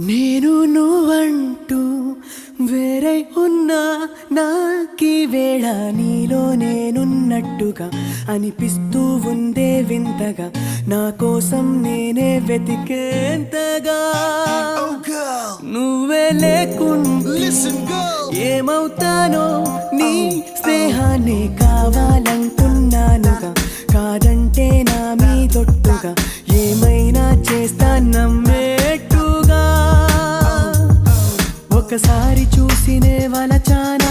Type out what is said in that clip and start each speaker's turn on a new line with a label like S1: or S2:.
S1: నేను నువ్వంటూ వేరే ఉన్నా నాకీ వేళ నీలో నేనున్నట్టుగా అనిపిస్తూ ఉందే వింతగా. నా కోసం నేనే వెతికేంతగా.
S2: Oh,
S1: నువ్వే లేకుండా. ఏమవుతానో నీ స్నేహాన్ని కావాలంటున్నానుగా ఒకసారి చూసినే వలచానా